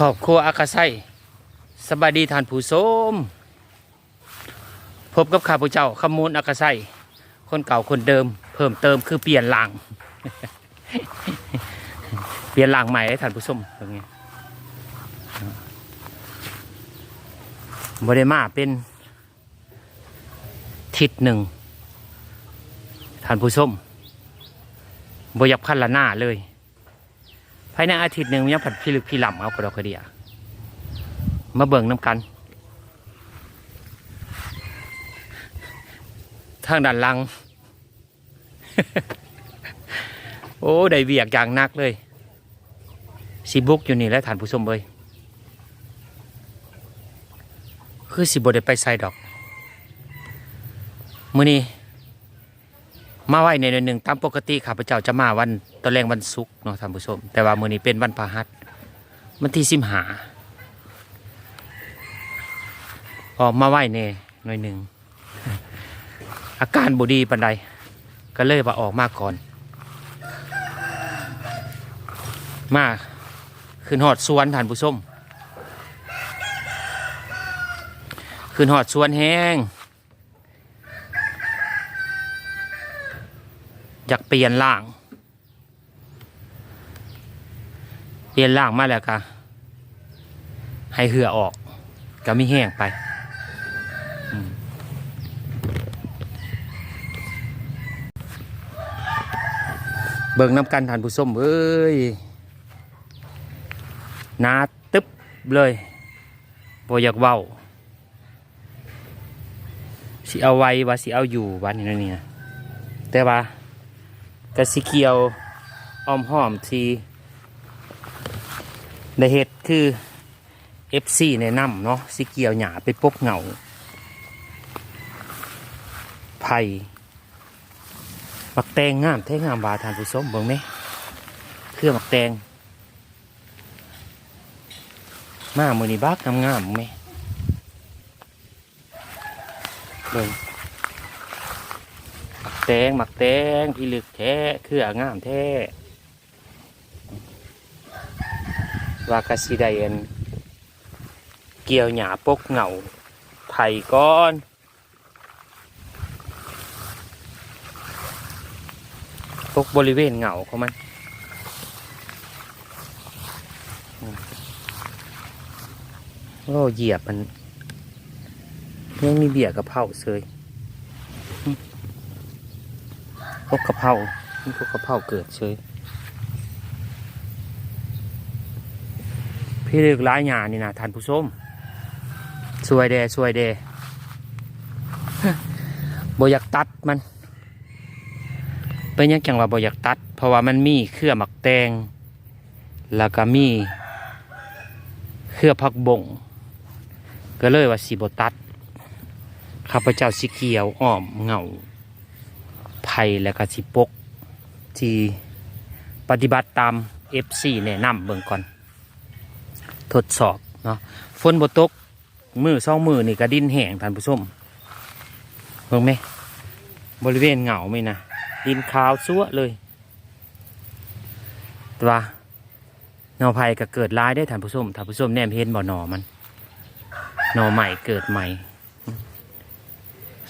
ขอบครัวอากาไซสบายดีท่านผู้ชมพบกับข้าพเจ้าขมูลอากาไซคนเก่าคนเดิม เพิ่มเติมคือเปลี่ยนหลัง เปลี่ยนหลังใหม่ให้ท่านผู้ชมตรงนี้บริมาเป็นทิศหนึ่งท่านผู้ชมบอยากพันละหน้าเลย ภายในอาทิตย์หนึ่งยังผัดพี่ลึกพี่ลำเอากระดอกกระเดียมาเบิ่งน้ำกันทางด้านลัง โอ้ได้เวียกอย่างนักเลยสิบุกอยู่นี่แล้วฐานผู้ชมเอ้ยคือสิบได้ไปใส่ดอก มือนี้ มาไหวในหนึ่งตามปกติข้าพเจ้าจะมาวันตอนแรงวันศุกร์เนาะท่านผู้ชม แต่ว่ามื้อนี้เป็นวันพฤหัสวันที่สิมหาออกมาไหวเน่หน่อยหนึ่งอาการบดีปันใดก็เลยว่าออกมาก่อน มาขึ้นหอดสวนท่านผู้ชมขึ้นหอดสวนแห้ง อยากเปลี่ยนร่าง เปลี่ยนร่างมาแล้วก็ให้เหือออก ก็ไม่แห้งไปเบิ่งน้ำกันทานผู้ส้มเอ้ยนาตึ๊บเลยบ่อยากเว้าสิเอาไว้ว่าสิเอาอยู่วันนี้นะเนี่ยแต่ว่า กระสิเคียวออมหอมทีได้เห็ดคือ FC แนะนำเนาะสิเกียวหยาไปปกเหงาไผ่มักแตงงามแท้งามบาทานผู้ชมเบิ่งไหมเครื่องมักแตงมามือนีบักงามงามๆไหมเบิ่ง แตงหมักแตงพี่ลึกแท้เครืองามแท้วากสิไดเอ็นเกี่ยวหยาปกเหงาไผ่ก้อนปกบริเวณเหงาของมันโอ้เหยียบมันยังมีเบียร์กับเผาเซย พวกกะเพรานี่พวกกะเพราเกิดเฉยพี่เลือกร้ายหยานี่นะท่านผู้ชมสวยเดสวยเดบอยากตัดมัน เป็นยังจังว่าบอยากตัด เพราะว่ามันมีเครือหมักแตง แล้วก็มีเครือผักบงก็เลยว่าสีบตัดข้าพเจ้าสีเขียวอ้อมเงา ไผ่และก็สิปกที่ปฏิบัติตาม FC แนะนำเบิ่งก่อน ทดสอบเนาะฝนบตกมือสองมือนี่ก็ดินแห้งท่านผู้ชมเบิ่งไหมบริเวณเหงาไหมนะดินขาวซัวเลยตัวาหนอไผ่ก็เกิดร้ายได้ท่านผู้ชมท่านผู้ชมแนมเห็นบ่หนอมันหนอใหม่เกิดใหม่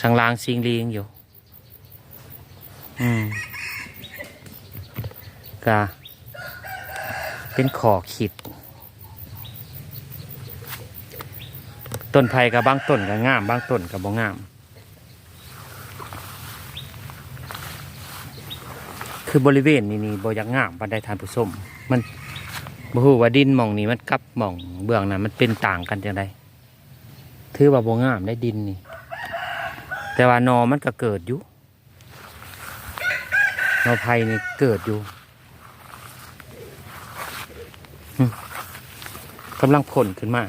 สังลางซิงลีงอยู่ อืมก็เป็นขอขีดต้นไผ่กับบางต้นก็งาม บางต้นก็บ่งาม คือบริเวณนี้นี่บ่อยากงามปานใดทานผู้ชมมันบ่ฮู้ว่าดินมองนี้มันกับมองเบื้องนั้นมันเป็นต่างกันจังไดถือว่าบ่งามได้ดินนี่ แต่ว่านอมันก็เกิดอยู่ นอไผ่นี่เกิดอยู่กำลังผลขึ้นมา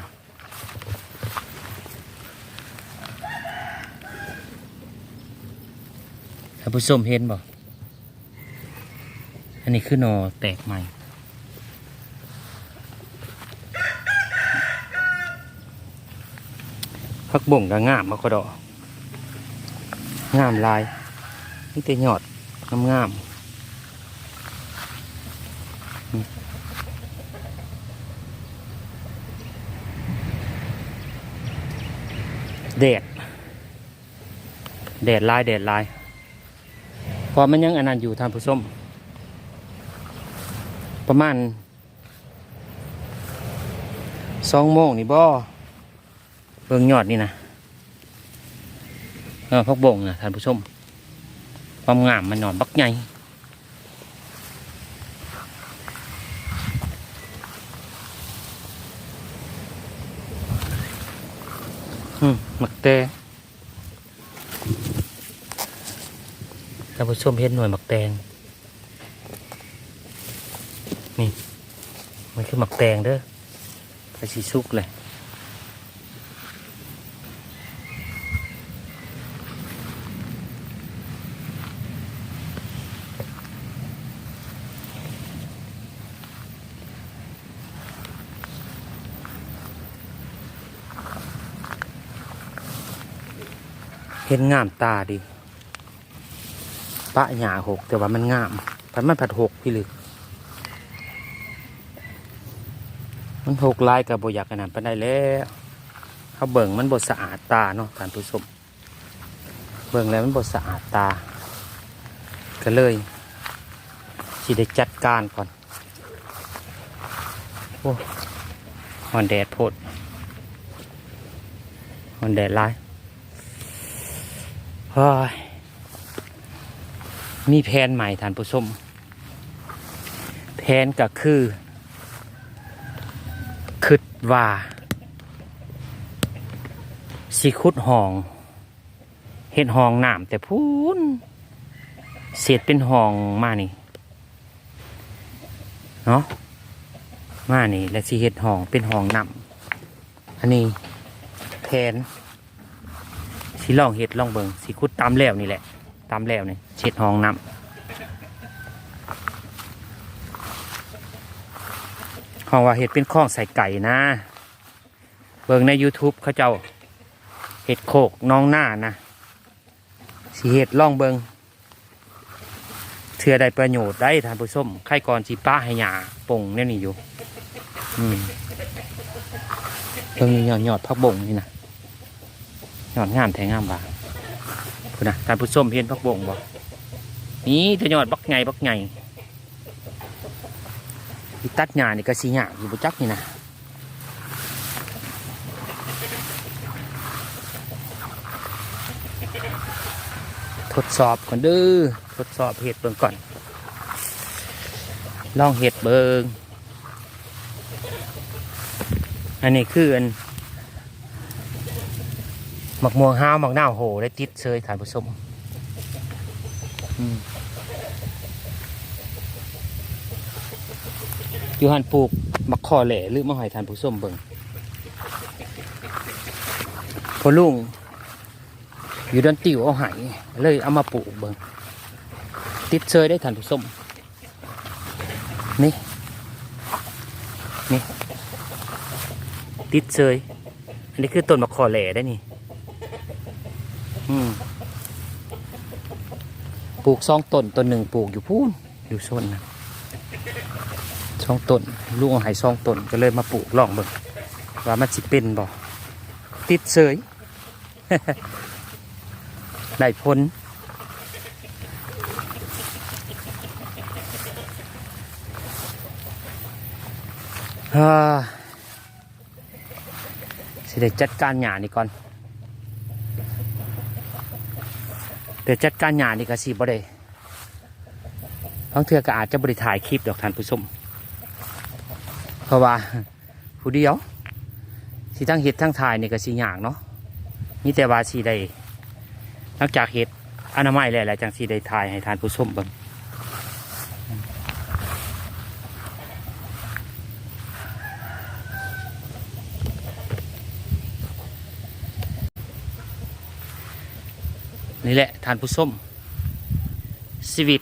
ท่านผู้ชมเห็นบ่ อันนี้คือนอแตกใหม่ พักบ่งก็งามมากกว่าดอกงามลายนี่แต่หยอด งามๆแดดเดดลายเดดลายพอมันยังอันนั้นอยู่ทานผู้ชมประมาณสองโมงนี่บ่เบิ่งยอดนี่นะเออพักบ่งนะทานผู้ชม ความงามมันนอนบักใหญ่อืมหมักแตงท่านผู้ชมเห็นหน่วยหมักแตงนี่ มันคือหมักแตงเด้อไปสีสุกเลย เห็นงามตาดิปะหยาหกแต่ว่ามันงามพันมันผัดหกพี่ลึก มันหกลายกับบอยากขนาดปานใดแล้วเขาเบิ่งมันบดสะอาดตาเนาะท่านผู้ชมเบิ่งแล้วมันบดสะอาดตา ก็เลยสิได้จัดการก่อนโอ้ฮอนแดดโพดฮอนแดดลาย มีแผนใหม่ท่านผู้ชมแผนก็คือคิดว่าสิคุดห้องเห็ดห้องน้ำแต่พูนเสียดเป็นห้องมานี่เนาะมานี่แล้วสิเห็ดห้องเป็นห้องน้ำอันนี้แผน สิลองเห็ดลองเบิงสิคุดตามแล้วนี่แหละตามแล้วนี่เช็ดห้องน้ำห้องว่าเห็ดเป็นข้องใส่ไก่นะ เบิงใน YouTube เขาเจ้าเห็ดโคกน้องหน้านะสิเห็ดล่องเบิงเถื่อได้ประโยชน์ได้ทานผู้ชมไข่ก่อนสิป้าให้หยาป่งเนี่ยนี่อยู่ อืมเบิ่งนี่ยอดยอดพักบ่งนี่นะ ยอดงามแทงงามบ่าคุณนะท่านผู้ชมเห็นพักบงบ่นี่จะยอดบักไงบักไงอีตัดหญ้านี่ก็สีหญ้าอยู่บนจักนี่นะทดสอบก่อนเด้อทดสอบเห็ดเบิ่งก่อน ลองเห็ดเบิ่งอันนี้คืออัน หมักม่วงห้าวหมักหน้าโหได้ติดเชยฐานผู้ชมอยู่หันปลูกหมักคอแหล่หรือมะหอยทานผู้ชมเบิ่งพอลุงอยู่ดอนติวเอาหายเลยเอามาปลูกเบิ่งติดเชยได้ทานผู้ชมนี่นี่ติดเชยอันนี้คือต้นมะขอแหล่ได้นี่ อืมปลูกสองต้นต้นหนึ่งปลูกอยู่พูนอยู่โซนนะสองต้นลูกเอาหายสองต้นก็เลยมาปลูกลองเบิ่งว่ามันสิเป็นบ่ติดเสยได้ผลฮ่าสิได้จัดการหยานี่ก่อน เดี๋ยวจัดการงานนี่ก็สิบ่ได้ทั้งเทือก็อาจจะบริถ่ายคลิปดอกทานผู้ชมเพราะว่าผู้เดียวสิทั้งเห็ดทั้งถ่ายนี่ก็สิยากเนาะนี่แต่ว่าสิได้หลังจากเห็ดอนามัยแล้วแหละจังสิได้ถ่ายให้ทานผู้ชมบ้าง นี่แหละทานผู้ชมชีวิต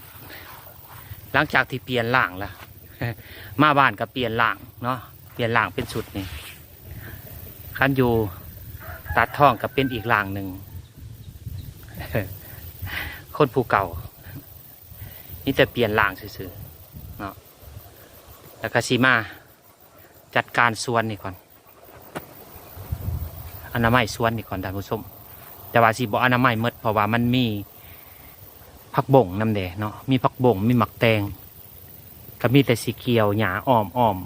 หลังจากที่เปลี่ยนล่างแล้วมาบ้านก็เปลี่ยนล่างเนาะเปลี่ยนล่างเป็นชุดนี่คันอยู่ตัดท่องก็เป็นอีกล่างหนึ่งคนผู้เก่า นี่แต่เปลี่ยนล่างซื่อๆเนาะแล้วก็ซีมาจัดการสวนนี่ก่อนอนนามัยสวนนี่ก่อนท่านผู้ชม แต่ว่าสิบ่อนามัยหมดเพราะว่ามันมีผักบ่งน้ำแดงเนาะมีผักบ่งมีหมักแตงก็มีแต่สีเขียวหญ้าอ้อมอ้อม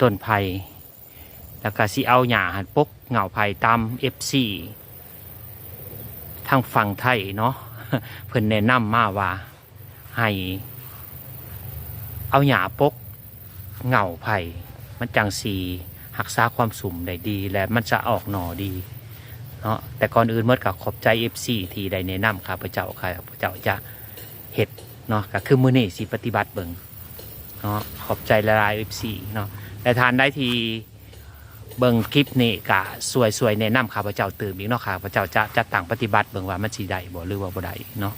ต้นไผ่แล้วก็สิเอาหญ้าหันปกเหงาไผ่ตามเอฟซีทางฝั่งไทยเนาะเพิ่นแนะนำมาว่าให้เอาหญ้าปกเหงาไผ่มันจังสีหักษาความสุ่มได้ดีและมันจะออกหน่อดี เนาะแต่ก่อนอื่นเมื่อกับขอบใจ FC ที่ได้แนะนำข้าพเจ้าข้าพเจ้าจะเห็ดเนาะก็คือมือนี่สิปฏิบัติเบิงเนาะขอบใจละลาย FC เนาะแต่ทานได้ทีเบิงคลิปนี่กะสวยสวยๆแนะนำข้าพเจ้าตื่นอีกเนาะข้าพเจ้าจะจะต่างปฏิบัติเบิงว่ามันสีใดบ่หรือว่าบ่ได้เนาะ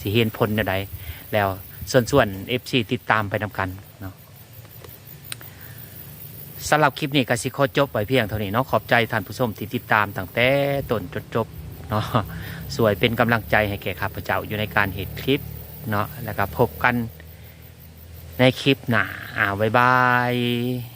สิเห็นผลใดแล้วส่วนส่วน FC ติดตามไปนำกันเนาะ สำหรับคลิปนี้ก็สิขอจบไว้เพียงเท่านี้เนาะขอบใจท่านผู้ชมที่ติดตามตั้งแต่ต้นจนจบเนาะสวยเป็นกำลังใจให้แก่ข้าพเจ้าอยู่ในการเห็นคลิปเนาะแล้วก็พบกันในคลิปหน้าอ่าบ๊ายบาย